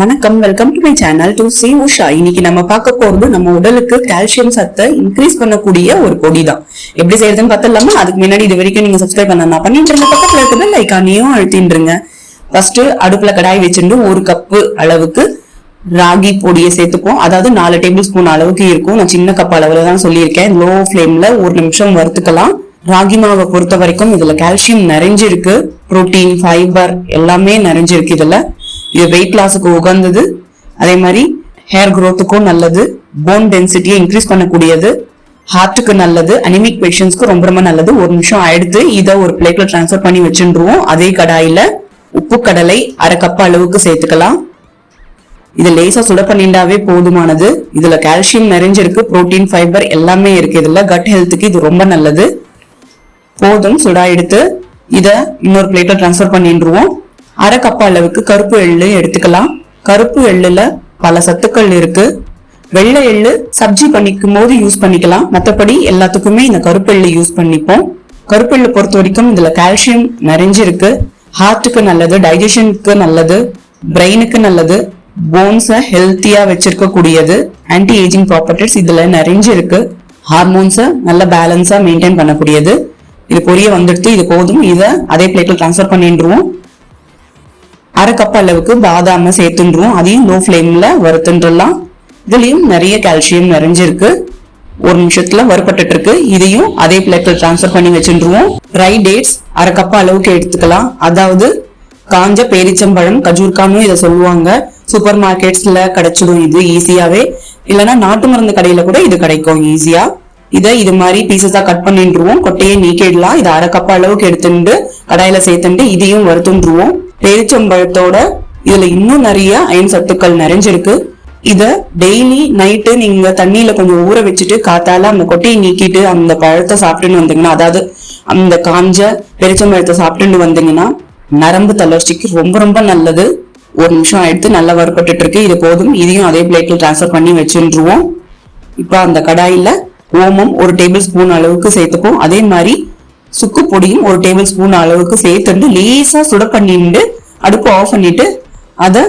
வணக்கம் welcome to my channel டு சி உஷா இன்னைக்கு நம்ம பார்க்க போறது நம்ம உடலுக்கு கால்சியம் சத்தை இன்க்ரீஸ் பண்ணக்கூடிய ஒரு பொடி தான் எப்படி செய்யறதுன்னு பார்த்தலாமா அதுக்கு முன்னாடி இது வரைக்கும் நீங்க சப்ஸ்கிரைப் பண்ணா பண்ணிட்டு இருங்க பக்கத்துல இருக்கிற லைக் ஆனியும் அழுத்தின்றுங்க ஃபர்ஸ்ட் அடுப்புல கடாய் வச்சுட்டு ஒரு கப்பு அளவுக்கு ராகி பொடியை சேர்த்துப்போம் அதாவது நாலு டேபிள் ஸ்பூன் அளவுக்கு இருக்கும். நான் சின்ன கப் அளவுல தான் சொல்லியிருக்கேன். லோ ஃப்ளேம்ல ஒரு நிமிஷம் வறுத்துக்கலாம். ராகி மாவை பொறுத்த வரைக்கும் இதுல கால்சியம் நிறைஞ்சிருக்கு. புரோட்டீன் ஃபைபர் எல்லாமே நிறைஞ்சிருக்கு இதுல. வெயிட் லாஸுக்கு உகந்தது. அதே மாதிரி ஹேர் க்ரோத்துக்கும் நல்லது. போன் டென்சிட்டியை இன்க்ரீஸ் பண்ணக்கூடியது. ஹார்ட்டுக்கு நல்லது. அனிமிக் பேஷண்ட்ஸ்க்கு ரொம்ப ரொம்ப நல்லது. ஒரு நிமிஷம் எடுத்து இதை ஒரு பிளேட்ல ட்ரான்ஸ்ஃபர் பண்ணி வச்சுருவோம் அதே கடாயில உப்பு கடலை அரை கப் அளவுக்கு சேர்த்துக்கலாம். இது லேசா சுட பண்ணிண்டாவே போதுமானது. இதுல கால்சியம் நிறைஞ்சிருக்கு புரோட்டீன் ஃபைபர் எல்லாமே இருக்கு. இதுல கட் ஹெல்த்துக்கு இது ரொம்ப நல்லது. போதும் சுடா எடுத்து இதை இன்னொரு பிளேட்ல ட்ரான்ஸ்ஃபர் பண்ணிடுவோம் அரை கப் அளவுக்கு கருப்பு எள்ளு எடுத்துக்கலாம். கருப்பு எள்ளுல பல சத்துக்கள் இருக்கு. வெள்ளை எள்ளு சப்ஜி பண்ணிக்கும் போது யூஸ் பண்ணிக்கலாம். மற்றபடி எல்லாத்துக்குமே இந்த கருப்பு எள்ளு யூஸ் பண்ணிப்போம். கருப்பு எள்ளு பொறுத்த வரைக்கும் இதுல கால்சியம் நிறைஞ்சிருக்கு. ஹார்ட்டுக்கு நல்லது டைஜஷனுக்கு நல்லது பிரெயினுக்கு நல்லது போன்ஸை ஹெல்த்தியா வச்சிருக்க கூடியது ஆன்டி ஏஜிங் ப்ராப்பர்ட்டிஸ் இதுல நிறைஞ்சிருக்கு. ஹார்மோன்ஸை நல்ல பேலன்ஸா மெயின்டைன் பண்ணக்கூடியது. இது பொரிய வந்துடுத்து இது போதும். இதை அதே பிளேட்டில் ட்ரான்ஸ்ஃபர் பண்ணிடுவோம். அரை கப் அளவுக்கு பாதாம சேர்த்துன்றோம் அதையும் லோ ஃப்ளேம்ல வறுத்துன்றலாம். இதுலயும் நிறைய கால்சியம் நிறைஞ்சிருக்கு. ஒரு நிமிஷத்துல வறுபட்டு இருக்கு இதையும் அதே பிளேட்ல டிரான்ஸ்ஃபர் பண்ணி வச்சுருவோம் ட்ரை டேட்ஸ் அரை கப் அளவுக்கு எடுத்துக்கலாம். அதாவது காஞ்ச பேரிச்சம்பழம் கஜூர்கானும் இதை சொல்லுவாங்க. சூப்பர் மார்க்கெட்ஸ்ல கிடைச்சிடும் இது ஈஸியாவே இல்லைன்னா நாட்டு மருந்து கடையில கூட இது கிடைக்கும் ஈஸியா இதை இது மாதிரி பீசஸா கட் பண்ணிட்டுருவோம் கொட்டையை நீக்கிடலாம். இதை அரை கப் அளவுக்கு எடுத்துட்டு கடாயில சேர்த்துட்டு இதையும் வறுத்துருவோம் பேரிச்சம்பழத்தோட இதுல இன்னும் நிறைய அயன் சத்துக்கள் நிறைஞ்சிருக்கு. இத டெய்லி நைட்டு நீங்க தண்ணியில கொஞ்சம் ஊற வச்சுட்டு காத்தால அந்த கொட்டையை நீக்கிட்டு அந்த பழத்தை சாப்பிட்டுன்னு வந்தீங்கன்னா அதாவது அந்த காஞ்ச பெருச்சம்பழத்தை சாப்பிட்டுன்னு வந்தீங்கன்னா நரம்பு தளர்ச்சிக்கு ரொம்ப ரொம்ப நல்லது. ஒரு நிமிஷம் எடுத்து நல்லா வறுப்பட்டு இருக்கு இது போதும். இதையும் அதே பிளேட்ல டிரான்ஸ்ஃபர் பண்ணி வச்சுருவோம். இப்போ அந்த கடாயில ஓமம் ஒரு டேபிள் ஸ்பூன் அளவுக்கு சேர்த்துப்போம். அதே மாதிரி சுக்கு பொடியும் ஒரு டேபிள் ஸ்பூன் அளவுக்கு சேர்த்துட்டு லேசாக சுட பண்ணிட்டு அடுப்பு ஆஃப் பண்ணிட்டு அதை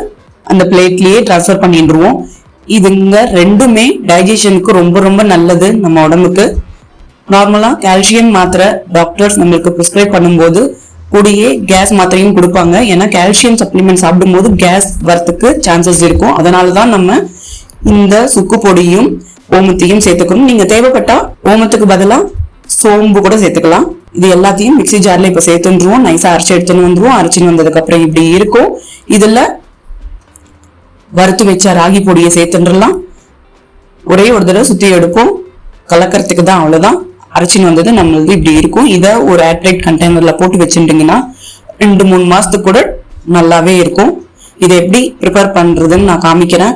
அந்த பிளேட்லயே ட்ரான்ஸ்ஃபர் பண்ணிடுவோம். இதுங்க ரெண்டுமே டைஜஷனுக்கு ரொம்ப ரொம்ப நல்லது நம்ம உடம்புக்கு. நார்மலாக கால்சியம் மாத்திரை டாக்டர்ஸ் நம்மளுக்கு ப்ரிஸ்கிரைப் பண்ணும்போது கூடயே கேஸ் மாத்திரையும் கொடுப்பாங்க. ஏன்னா கால்சியம் சப்ளிமெண்ட் சாப்பிடும்போது கேஸ் வரத்துக்கு சான்சஸ் இருக்கும். அதனால தான் நம்ம இந்த சுக்கு பொடியும் ஓமத்தையும் சேர்த்துக்கணும். நீங்கள் தேவைப்பட்டால் ஓமத்துக்கு பதிலாக சோம்பு கூட சேர்த்துக்கலாம். இது எல்லாத்தையும் மிக்ஸி ஜார்ல இப்ப சேர்த்துருவோம் நைஸா அரைச்சி எடுத்துன்னு வந்துருவோம். அரைச்சின்னு வந்ததுக்கு அப்புறம் இப்படி இருக்கும். இதுல வறுத்து வச்ச ராகி பொடியை சேர்த்துடலாம் ஒரே ஒரு தடவை சுத்தி எடுப்போம். கலக்கறதுக்கு தான் அவ்வளவுதான். அரைச்சின்னு வந்தது நம்மளது இப்படி இருக்கும். இதை ஒரு ஏர்டைட் கண்டெய்னர்ல போட்டு வச்சுட்டீங்கன்னா ரெண்டு மூணு மாசத்துக்கு கூட நல்லாவே இருக்கும். இதை எப்படி ப்ரிப்பேர் பண்றதுன்னு நான் காமிக்கிறேன்.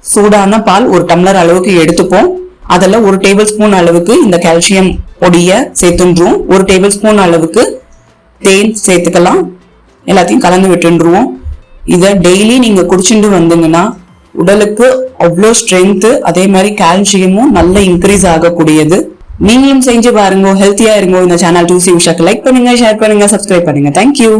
சூடான பால் ஒரு டம்ளர் அளவுக்கு எடுத்துப்போம். அதில் ஒரு டேபிள் ஸ்பூன் அளவுக்கு இந்த கால்சியம் பொடியை சேர்த்துன்றோம் ஒரு டேபிள் ஸ்பூன் அளவுக்கு தேன் சேர்த்துக்கலாம். எல்லாத்தையும் கலந்து விட்டுருவோம் இதை டெய்லி நீங்கள் குடிச்சுட்டு வந்தீங்கன்னா உடலுக்கு அவ்வளோ ஸ்ட்ரென்த்து அதே மாதிரி கால்சியமும் நல்ல இன்க்ரீஸ் ஆகக்கூடியது. நீங்களும் செஞ்சு பாருங்க ஹெல்த்தியா இருங்க. இந்த சேனல் டூசி விஷயக்கு லைக் பண்ணுங்க ஷேர் பண்ணுங்க சப்ஸ்கிரைப் பண்ணுங்க. Thank you